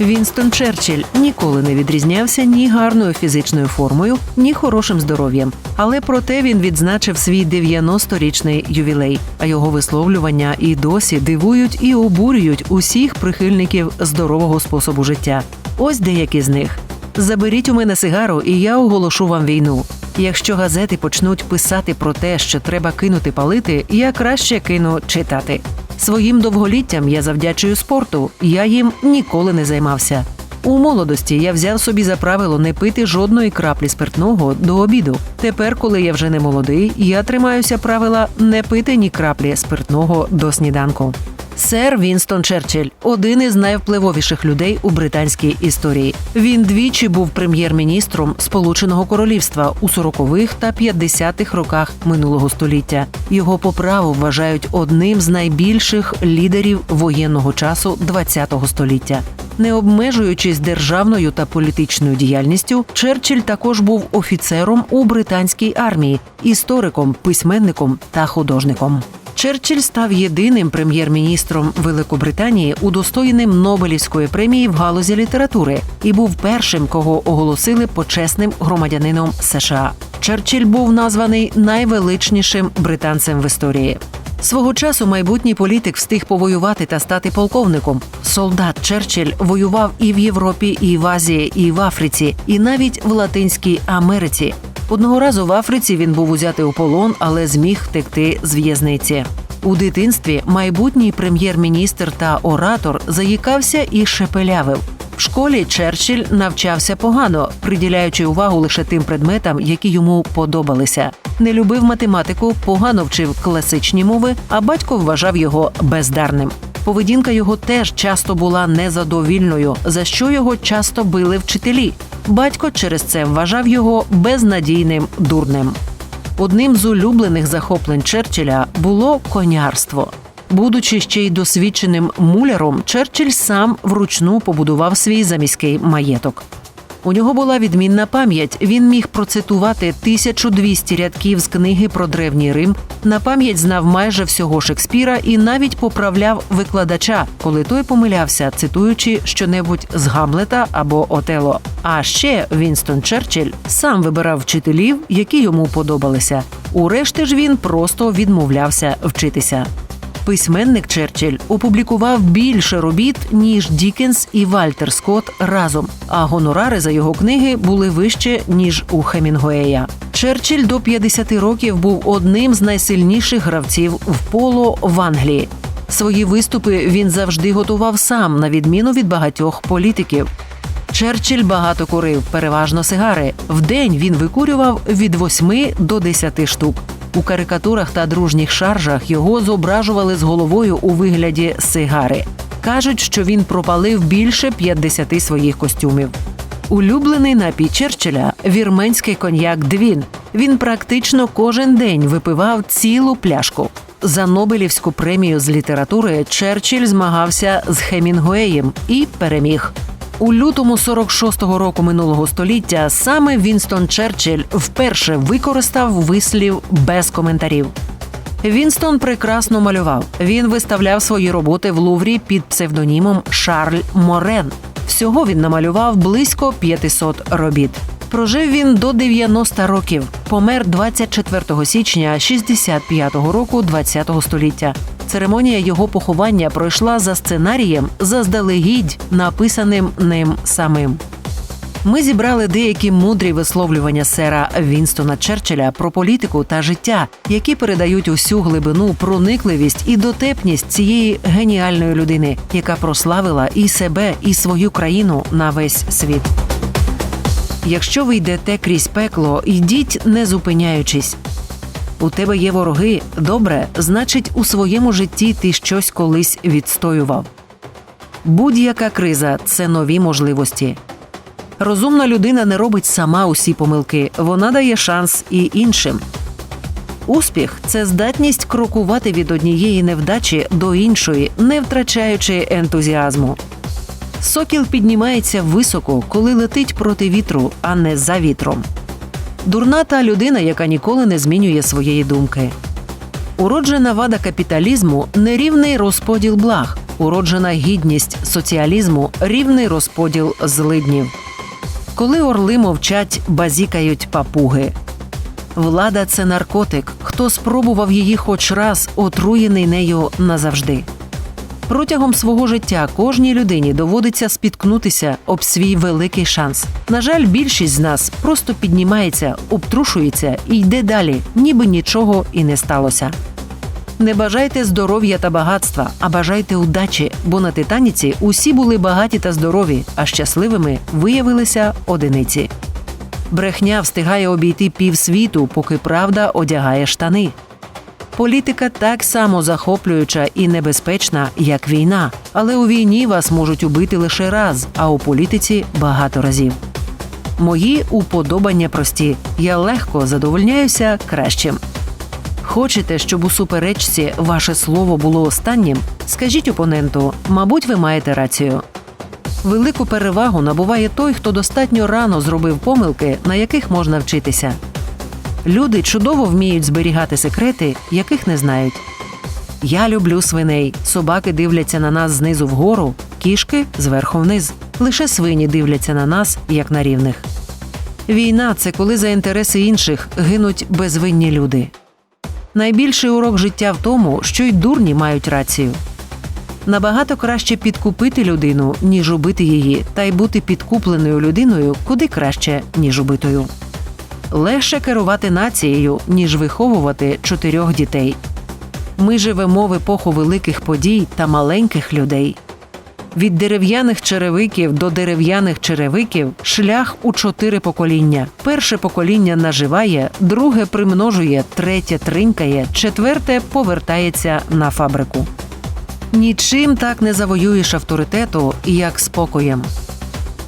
Вінстон Черчилль ніколи не відрізнявся ні гарною фізичною формою, ні хорошим здоров'ям. Але проте він відзначив свій 90-річний ювілей. А його висловлювання і досі дивують і обурюють усіх прихильників здорового способу життя. Ось деякі з них. Заберіть у мене сигару, і я оголошу вам війну. Якщо газети почнуть писати про те, що треба кинути палити, я краще кину читати. Своїм довголіттям я завдячую спорту. Я їм ніколи не займався. У молодості я взяв собі за правило не пити жодної краплі спиртного до обіду. Тепер, коли я вже не молодий, я тримаюся правила не пити ні краплі спиртного до сніданку. Сер Вінстон Черчилль – один із найвпливовіших людей у британській історії. Він двічі був прем'єр-міністром Сполученого Королівства у 40-х та 50-х роках минулого століття. Його по праву вважають одним з найбільших лідерів воєнного часу ХХ століття. Не обмежуючись державною та політичною діяльністю, Черчилль також був офіцером у британській армії, істориком, письменником та художником. Черчилль став єдиним прем'єр-міністром Великобританії, удостоєним Нобелівської премії в галузі літератури, і був першим, кого оголосили почесним громадянином США. Черчилль був названий найвеличнішим британцем в історії. Свого часу майбутній політик встиг повоювати та стати полковником. Солдат Черчилль воював і в Європі, і в Азії, і в Африці, і навіть в Латинській Америці. Одного разу в Африці він був узятий у полон, але зміг втекти з в'язниці. У дитинстві майбутній прем'єр-міністр та оратор заїкався і шепелявив. В школі Черчилль навчався погано, приділяючи увагу лише тим предметам, які йому подобалися. Не любив математику, погано вчив класичні мови, а батько вважав його бездарним. Поведінка його теж часто була незадовільною, за що його часто били вчителі. Батько через це вважав його безнадійним дурнем. Одним з улюблених захоплень Черчилля було конярство. Будучи ще й досвідченим муляром, Черчилль сам вручну побудував свій заміський маєток. У нього була відмінна пам'ять. Він міг процитувати 1200 рядків з книги про древній Рим. На пам'ять знав майже всього Шекспіра і навіть поправляв викладача, коли той помилявся, цитуючи щонебудь з Гамлета або Отело. А ще Вінстон Черчилль сам вибирав вчителів, які йому подобалися. Урешті ж він просто відмовлявся вчитися. Письменник Черчилль опублікував більше робіт ніж Дікенс і Вальтер Скотт разом, а гонорари за його книги були вище ніж у Хемінгуея. Черчилль до 50 років був одним з найсильніших гравців в поло в Англії. Свої виступи він завжди готував сам, на відміну від багатьох політиків. Черчилль багато курив, переважно сигари. Вдень він викурював від 8 до 10 штук. У карикатурах та дружніх шаржах його зображували з головою у вигляді сигари. Кажуть, що він пропалив більше 50 своїх костюмів. Улюблений напій Черчилля – вірменський коньяк Двін. Він практично кожен день випивав цілу пляшку. За Нобелівську премію з літератури Черчилль змагався з Хемінгуеєм і переміг. У лютому 46-го року минулого століття саме Вінстон Черчилль вперше використав вислів без коментарів. Вінстон прекрасно малював. Він виставляв свої роботи в Луврі під псевдонімом Шарль Морен. Всього він намалював близько 500 робіт. Прожив він до 90 років. Помер 24 січня 65-го року 20-го століття. Церемонія його поховання пройшла за сценарієм заздалегідь, написаним ним самим. Ми зібрали деякі мудрі висловлювання сера Вінстона Черчилля про політику та життя, які передають усю глибину, проникливість і дотепність цієї геніальної людини, яка прославила і себе, і свою країну на весь світ. Якщо ви йдете крізь пекло, йдіть не зупиняючись. У тебе є вороги, добре, значить, у своєму житті ти щось колись відстоював. Будь-яка криза це нові можливості. Розумна людина не робить сама усі помилки, вона дає шанс і іншим. Успіх це здатність крокувати від однієї невдачі до іншої, не втрачаючи ентузіазму. Сокіл піднімається високо, коли летить проти вітру, а не за вітром. Дурна та людина, яка ніколи не змінює своєї думки. Уроджена вада капіталізму нерівний розподіл благ. уроджена гідність соціалізму, рівний розподіл злиднів. Коли орли мовчать, базікають папуги. Влада це наркотик. Хто спробував її хоч раз, отруєний нею назавжди. Протягом свого життя кожній людині доводиться спіткнутися об свій великий шанс. На жаль, більшість з нас просто піднімається, обтрушується і йде далі, ніби нічого і не сталося. Не бажайте здоров'я та багатства, а бажайте удачі, бо на Титаніці усі були багаті та здорові, а щасливими виявилися одиниці. Брехня встигає обійти півсвіту, поки правда одягає штани. Політика так само захоплююча і небезпечна, як війна, але у війні вас можуть убити лише раз, а у політиці багато разів. Мої уподобання прості. Я легко задовольняюся кращим. Хочете, щоб у суперечці ваше слово було останнім? Скажіть опоненту, мабуть, ви маєте рацію. Велику перевагу набуває той, хто достатньо рано зробив помилки, на яких можна вчитися. Люди чудово вміють зберігати секрети, яких не знають. Я люблю свиней. Собаки дивляться на нас знизу вгору, кішки зверху вниз. Лише свині дивляться на нас як на рівних. Війна це коли за інтереси інших гинуть безвинні люди. Найбільший урок життя в тому, що й дурні мають рацію. Набагато краще підкупити людину, ніж убити її, та й бути підкупленою людиною куди краще, ніж убитою. Легше керувати нацією, ніж виховувати чотирьох дітей. Ми живемо в епоху великих подій та маленьких людей. Від дерев'яних черевиків до дерев'яних черевиків шлях у чотири покоління. Перше покоління наживає, друге примножує, третє тринькає, четверте повертається на фабрику. Нічим так не завоюєш авторитету, як спокоєм.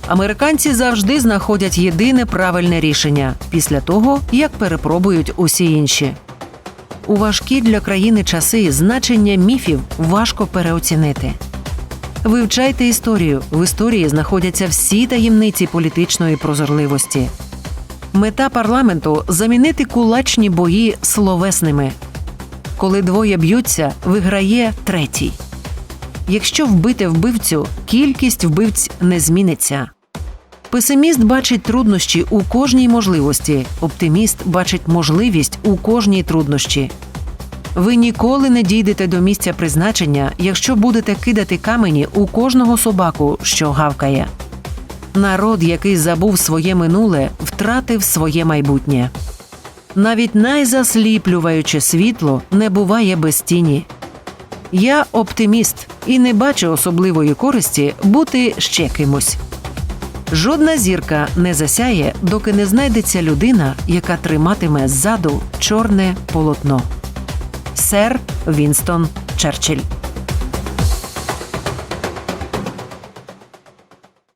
Американці завжди знаходять єдине правильне рішення після того, як перепробують усі інші. У важкі для країни часи значення міфів важко переоцінити. Вивчайте історію. В історії знаходяться всі таємниці політичної прозорливості. Мета парламенту замінити кулачні бої словесними. Коли двоє б'ються, виграє третій. Якщо вбити вбивцю, кількість вбивць не зміниться. Песиміст бачить труднощі у кожній можливості, оптиміст бачить можливість у кожній труднощі. Ви ніколи не дійдете до місця призначення, якщо будете кидати камені у кожного собаку, що гавкає. Народ, який забув своє минуле, втратив своє майбутнє. Навіть найзасліплюваюче світло не буває без тіні. Я оптиміст і не бачу особливої користі бути ще кимось. Жодна зірка не засяє, доки не знайдеться людина, яка триматиме ззаду чорне полотно. Сер Вінстон Черчилль